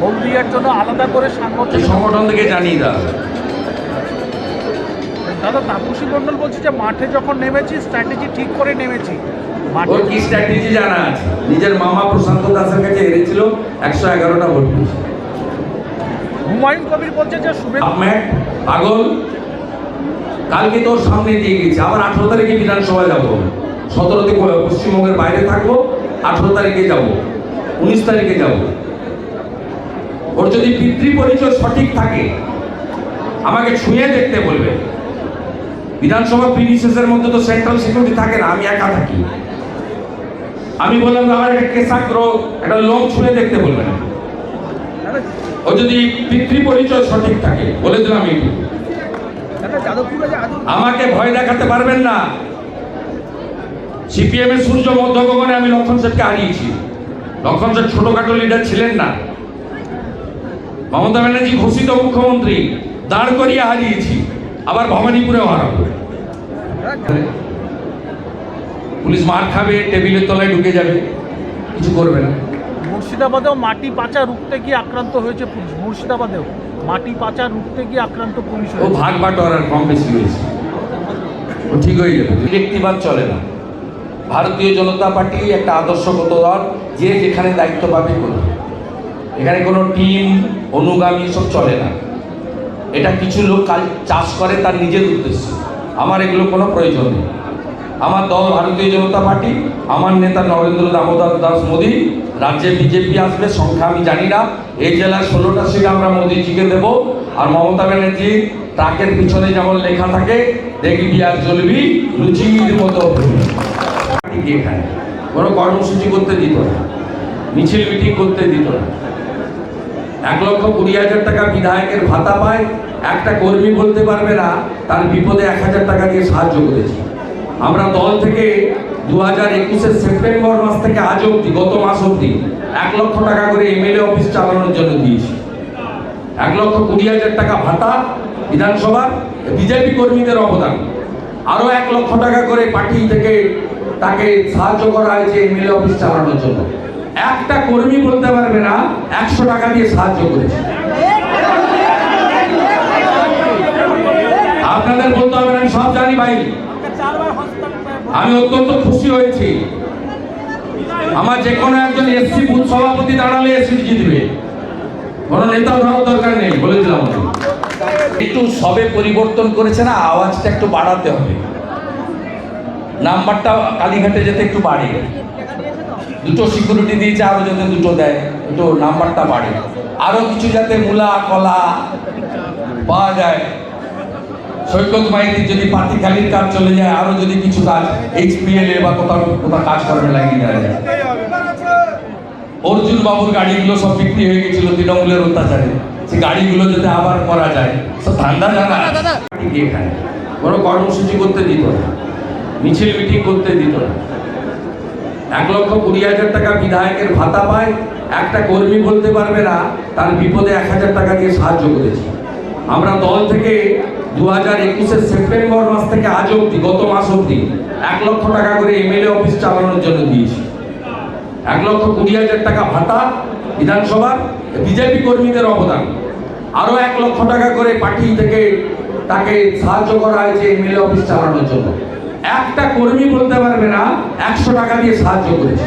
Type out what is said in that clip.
হলদিয়ার জন্য আলাদা করে সাংগঠনিক সংগঠন থেকে জানিয়ে দেওয়া দাদা তাপসী মণ্ডল বলছে যে মাঠে যখন নেমেছি স্ট্র্যাটেজি ঠিক করে নেমেছি। ওর কি স্ট্র্যাটেজি জানা আছে? নিজের মামা প্রশান্ত দাসের কাছে হেরেছিল একশো এগারোটা ভোট হুমায়ুন কবির বলছে যে শুভেন্দু আপম্যাট পাগল। কালকে তোর সামনে দিয়ে গেছি। আবার আঠারো তারিখে বিধানসভায় যাব। সতেরোতে পশ্চিমবঙ্গের বাইরে থাকব আঠারো তারিখে যাব। উনিশ তারিখে যাব। ওর যদি পিতৃ পরিচয় সঠিক থাকে, আমাকে ছুঁয়ে দেখতে বলবে। বিধানসভা প্রিমিসেসের মধ্যে তো সেন্ট্রাল সিকিউরিটি থাকে না, আমি একা থাকি। আমি বললাম আমার একটা কেশাগ্র, একটা লোক ছুঁয়ে দেখতে বলবে না। ও যদি পিতৃ পরিচয় সঠিক থাকে, বলে দিলাম আদৌ আমাকে ভয় দেখাতে পারবেন না। সিপিএম এর সূর্য মধ্য গগনে আমি লক্ষণ সেটকে হারিয়েছি। লক্ষণ সেট ছোটখাটো লিডার ছিলেন না। মমতা ব্যানার্জি ঘোষিত মুখ্যমন্ত্রী দাঁড় করিয়ে হারিয়েছি আবার ভবানীপুরেও হারাবো। পুলিশ মার খাবে টেবিলের তলায় ঢুকে যাবে কিছু করবে না। মুর্শিদাবাদেও মাটি পাচা রুখতে গিয়ে আক্রান্ত হয়েছে পুলিশ মুর্শিদাবাদেও মাটি পাচা রুখতে গিয়ে আক্রান্ত পুলিশ ও ভাগ বাটোয়ারার কম বেশি হয়েছে। ও ঠিক হয়ে যাবে ব্যক্তিবাদ চলে না। ভারতীয় জনতা পার্টি একটা আদর্শগত দল যে যেখানে দায়িত্ব পাবে করবে। এখানে কোনো টিম, অনুগামী সব চলে না। এটা কিছু লোক কাজ, চাষ করে তার নিজের উদ্দেশ্য। আমার এগুলো কোনো প্রয়োজন নেই। আমার দল ভারতীয় জনতা পার্টি, আমার নেতা নরেন্দ্র দামোদর দাস মোদী, রাজ্যে বিজেপি আসবে, সংখ্যা আমি জানি না। এই জেলার ষোলোটা সিট আমরা মোদীজিকে দেব। আর মমতা ব্যানার্জি ট্রাকের পিছনে যেমন লেখা থাকে, দেখবি আর জ্বলবি লুচির মতো। কোনো কর্মসূচি করতে দিত না। মিছিল মিটিং করতে দিত না। এক লক্ষ কুড়ি হাজার টাকা বিধায়কের ভাতা পায়। একটা কর্মী বলতে পারবে না, তার বিপদে এক হাজার টাকা দিয়ে সাহায্য করেছি। আমরা দল থেকে দু হাজার একুশের সেপ্টেম্বর মাস থেকে আজ অবধি, গত মাস অবধি, এক লক্ষ টাকা করে এমএলএ অফিস চালানোর জন্য দিয়েছি। এক লক্ষ কুড়ি হাজার টাকা ভাতা বিধানসভার বিজেপি কর্মীদের অবদান। আরও এক লক্ষ টাকা করে পার্টি থেকে তাকে সাহায্য করা হয়েছে এমএলএ অফিস চালানোর জন্য। একটা কর্মী বলতে পারবে না একশো টাকা দিয়ে সাহায্য করেছে। আপনাদের বলতে হবে আমি সব জানি ভাই। আমি অত্যন্ত খুশি হয়েছি। আমার যে কোনো একজন এসসি বুথ সভাপতি দাঁড়ালে এসি জিতবে কোনো নেতা ধরার দরকার নেই, বলে দিলাম একটু সবে পরিবর্তন করেছে না, আওয়াজটা একটু বাড়াতে হবে। নাম্বারটা কালীঘাটে যেতে একটু বাড়ে। দুটো সিকিউরিটি দিয়েছে, আরও যাতে দুটো দেয়। একটু নাম্বারটা বাড়ে। আরও কিছু যাতে মূলা কলা পাওয়া যায়। সৈকত মাইতির যদি পাতিখালির কাজ চলে যায় আরও যদি কিছু কাজ এইচপিএল এ বা কোথাও কোথাও কাজ করবে লাগিয়ে দেওয়া যায়। অর্জুন বাবুর গাড়িগুলো সব বিক্রি হয়ে গেছিল তৃণমূলের অত্যাচারে। সে গাড়িগুলো যাতে আবার করা যায় সব ধান্দা পার্টিকে এখানে। কোনো কর্মসূচি করতে দিত না। মিছিল মিটিং করতে দিত না। এক লক্ষ কুড়ি হাজার টাকা বিধায়কের ভাতা পায় একটা কর্মী বলতে পারবে না, তার বিপদে এক হাজার টাকা দিয়ে সাহায্য করেছি। আমরা দল থেকে দু হাজার একুশের সেপ্টেম্বর মাস থেকে আজ অবধি, গত মাস অবধি এক লক্ষ টাকা করে এমএলএ অফিস চালানোর জন্য দিয়েছি। এক লক্ষ কুড়ি হাজার টাকা ভাতা, বিধানসভার বিজেপি কর্মীদের অবদান। আরও এক লক্ষ টাকা করে পার্টি থেকে তাকে সাহায্য করা হয়েছে এমএলএ অফিস চালানোর জন্য। একটা কর্মী বলতে পারবে না, একশো টাকা দিয়ে সাহায্য করেছে।